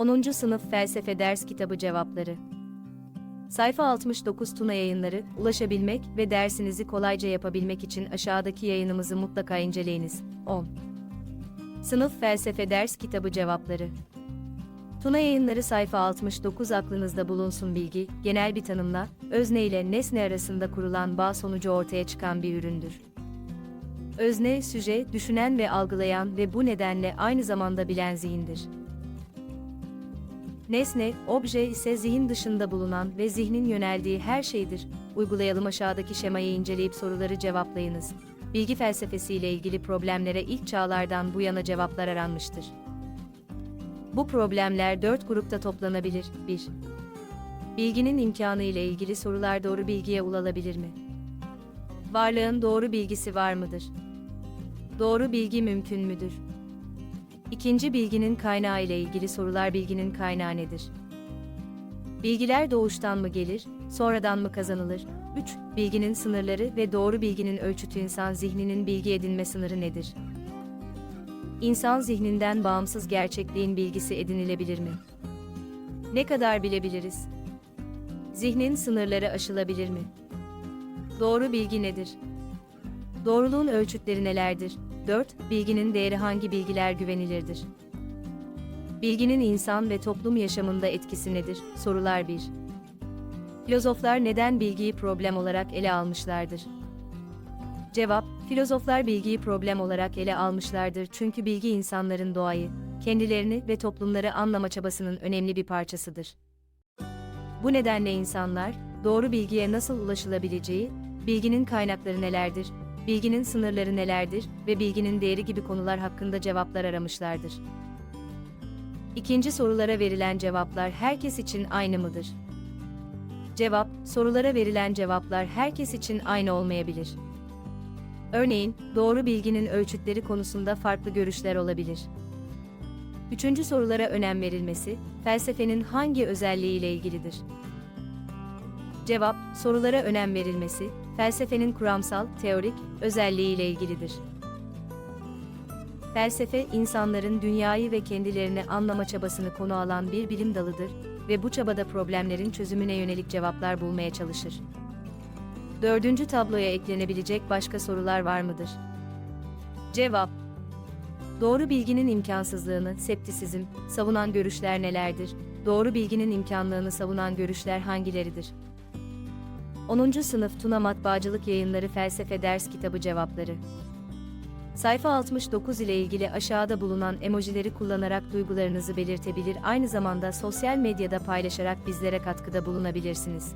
10. Sınıf Felsefe Ders Kitabı Cevapları Sayfa 69 Tuna Yayınları, ulaşabilmek ve dersinizi kolayca yapabilmek için aşağıdaki yayınımızı mutlaka inceleyiniz. 10. Sınıf Felsefe Ders Kitabı Cevapları Tuna Yayınları sayfa 69 aklınızda bulunsun bilgi, genel bir tanımla, özne ile nesne arasında kurulan bağ sonucu ortaya çıkan bir üründür. Özne, süje, düşünen ve algılayan ve bu nedenle aynı zamanda bilen zihindir. Nesne, obje ise zihin dışında bulunan ve zihnin yöneldiği her şeydir. Uygulayalım aşağıdaki şemayı inceleyip soruları cevaplayınız. Bilgi felsefesi ile ilgili problemlere ilk çağlardan bu yana cevaplar aranmıştır. Bu problemler dört grupta toplanabilir. 1. Bilginin imkanı ile ilgili sorular doğru bilgiye ulaşılabilir mi? Varlığın doğru bilgisi var mıdır? Doğru bilgi mümkün müdür? İkinci bilginin kaynağı ile ilgili sorular bilginin kaynağı nedir? Bilgiler doğuştan mı gelir, sonradan mı kazanılır? 3. Bilginin sınırları ve doğru bilginin ölçütü insan zihninin bilgi edinme sınırı nedir? İnsan zihninden bağımsız gerçekliğin bilgisi edinilebilir mi? Ne kadar bilebiliriz? Zihnin sınırları aşılabilir mi? Doğru bilgi nedir? Doğruluğun ölçütleri nelerdir? 4. Bilginin değeri hangi bilgiler güvenilirdir? Bilginin insan ve toplum yaşamında etkisi nedir? Sorular 1. Filozoflar neden bilgiyi problem olarak ele almışlardır? Cevap, filozoflar bilgiyi problem olarak ele almışlardır çünkü bilgi insanların doğayı, kendilerini ve toplumları anlama çabasının önemli bir parçasıdır. Bu nedenle insanlar, doğru bilgiye nasıl ulaşılabileceği, bilginin kaynakları nelerdir, bilginin sınırları nelerdir ve bilginin değeri gibi konular hakkında cevaplar aramışlardır. İkinci sorulara verilen cevaplar herkes için aynı mıdır? Cevap, sorulara verilen cevaplar herkes için aynı olmayabilir. Örneğin, doğru bilginin ölçütleri konusunda farklı görüşler olabilir. Üçüncü sorulara önem verilmesi, felsefenin hangi özelliğiyle ilgilidir? Cevap, sorulara önem verilmesi, felsefenin kuramsal, teorik özelliğiyle ilgilidir. Felsefe, insanların dünyayı ve kendilerini anlama çabasını konu alan bir bilim dalıdır ve bu çabada problemlerin çözümüne yönelik cevaplar bulmaya çalışır. Dördüncü tabloya eklenebilecek başka sorular var mıdır? Cevap Doğru bilginin imkansızlığını, septisizm, savunan görüşler nelerdir? Doğru bilginin imkanlığını savunan görüşler hangileridir? 10. Sınıf Tuna Matbaacılık Yayınları Felsefe Ders Kitabı Cevapları Sayfa 69 ile ilgili aşağıda bulunan emojileri kullanarak duygularınızı belirtebilir aynı zamanda sosyal medyada paylaşarak bizlere katkıda bulunabilirsiniz.